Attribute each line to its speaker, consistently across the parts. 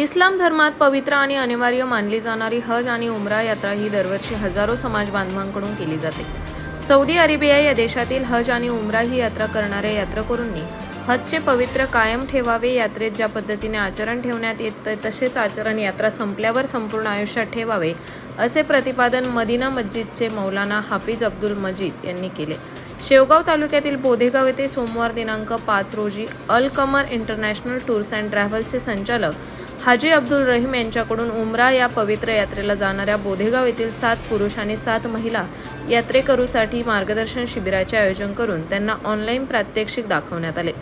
Speaker 1: इस्लाम धर्मात पवित्र आणि अनिवार्य मानली जाणारी हज आणि उमरा यात्रा ही दरवर्षी हजारो समाज बांधवांकडून केली जाते. सौदी अरेबिया या देशातील हज आणि उमरा ही यात्रा करणाऱ्या यात्रेकरूंनी हजचे पवित्र कायम ठेवावे यात्रेत ज्या पद्धतीने आचरण ठेवण्यात येतं तसेच आचरण यात्रा संपल्यावर संपूर्ण आयुष्यात ठेवावे असे प्रतिपादन मदिना मस्जिदचे मौलाना हाफिज अब्दुल मजीद यांनी केले. शेवगाव तालुक्यातील बोधेगाव येथे सोमवार दिनांक पाच रोजी Al Qamar international tours and ट्रॅव्हल्सचे संचालक हाजी अब्दुल रहीम यांच्याकडून उमरा या पवित्र यात्रेला जाणाऱ्या बोधेगाव येथील सात पुरुष आणि सात महिला यात्रेकरूसाठी मार्गदर्शन शिबिराचे आयोजन करून त्यांना ऑनलाईन प्रात्यक्षिक दाखवण्यात आले.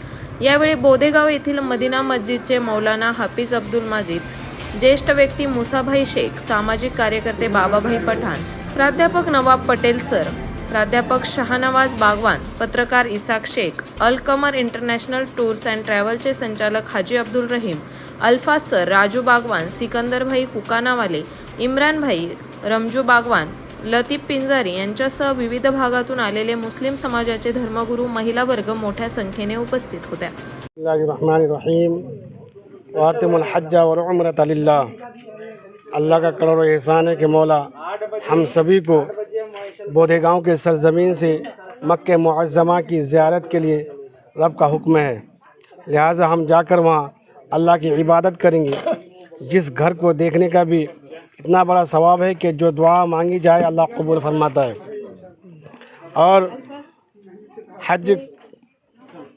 Speaker 1: यावेळी बोधेगाव येथील मदिना मस्जिदचे मौलाना हाफिज अब्दुल माजिद ज्येष्ठ व्यक्ती मुसाभाई शेख सामाजिक कार्यकर्ते बाबाभाई पठाण प्राध्यापक नवाब पटेल सर प्राध्यापक शहानवाज बागवान पत्रकार Isaq Shaikh Al Qamar international tours and ट्रॅव्हलचे संचालक हाजी अब्दुल रहीम अल्फा सर राजू बागवान सिकंदरभाई कुकानावाले इम्रानभाई रमजू बागवान लतीफ पिंजारी यांच्यासह विविध भागातून आलेले मुस्लिम समाजाचे धर्मगुरू महिला वर्ग मोठ्या संख्येने उपस्थित होत्या.
Speaker 2: अल्लाह का करोड़ एहसान है कि मौला हम सभी को بودھے گاؤں کے سرزمین سے مکہ معظمہ کی زیارت کے لیے رب کا حکم ہے۔ لہٰذا ہم جا کر وہاں اللہ کی عبادت کریں گے۔ جس گھر کو دیکھنے کا بھی اتنا بڑا ثواب ہے کہ جو دعا مانگی جائے اللہ قبول فرماتا ہے۔ اور حج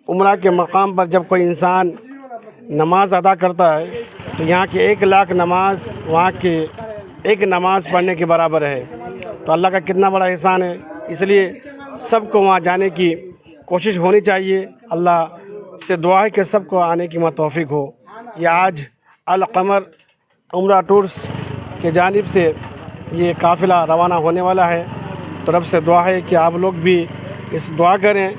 Speaker 2: عمرہ کے مقام پر جب کوئی انسان نماز ادا کرتا ہے، تو یہاں کی ایک لاکھ نماز وہاں کی ایک نماز پڑھنے کے برابر ہے۔ تو اللہ کا کتنا بڑا احسان ہے۔ اس لیے سب کو وہاں جانے کی کوشش ہونی چاہیے۔ اللہ سے دعا ہے کہ سب کو آنے کی متوفق ہو۔ یہ آج القمر عمرہ ٹورس کے جانب سے یہ قافلہ روانہ ہونے والا ہے۔ تو رب سے دعا ہے کہ آپ لوگ بھی اس دعا کریں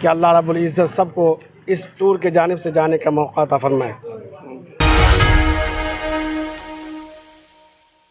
Speaker 2: کہ اللہ رب العزت سب کو اس ٹور کے جانب سے جانے کا موقع عطا فرمائے۔